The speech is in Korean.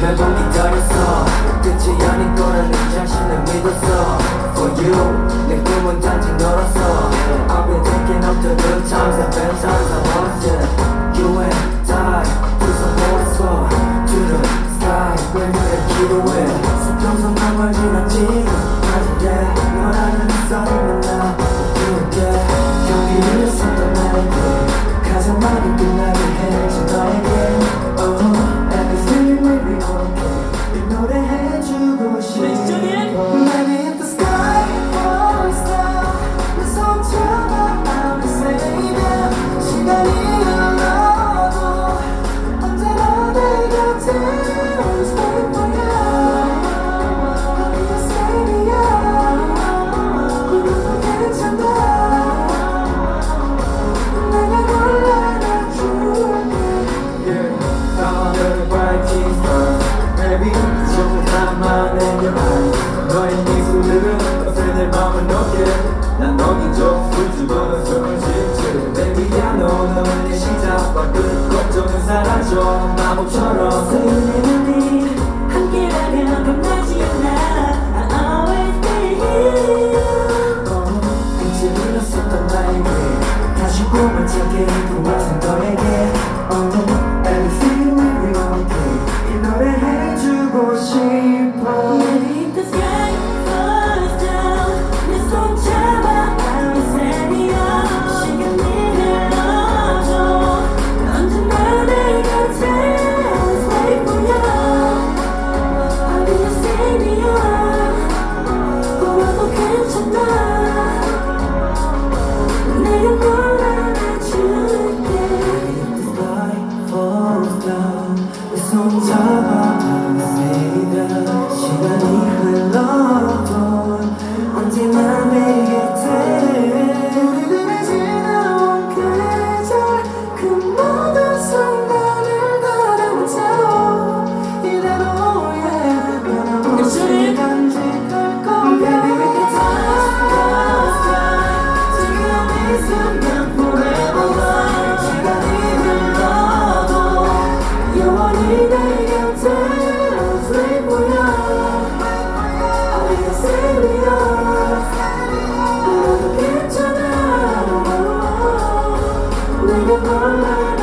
매번 기다렸어. 자신을 믿었어. For you baby 정말 담아낸 영화이 너의 미소들은 어제 내 맘을 녹여 난 너긴 좀 불주고 넌 조금씩 지금 baby I know 너만의 시작과 끝 걱정은 사라져 마법처럼 Say it to me Oh,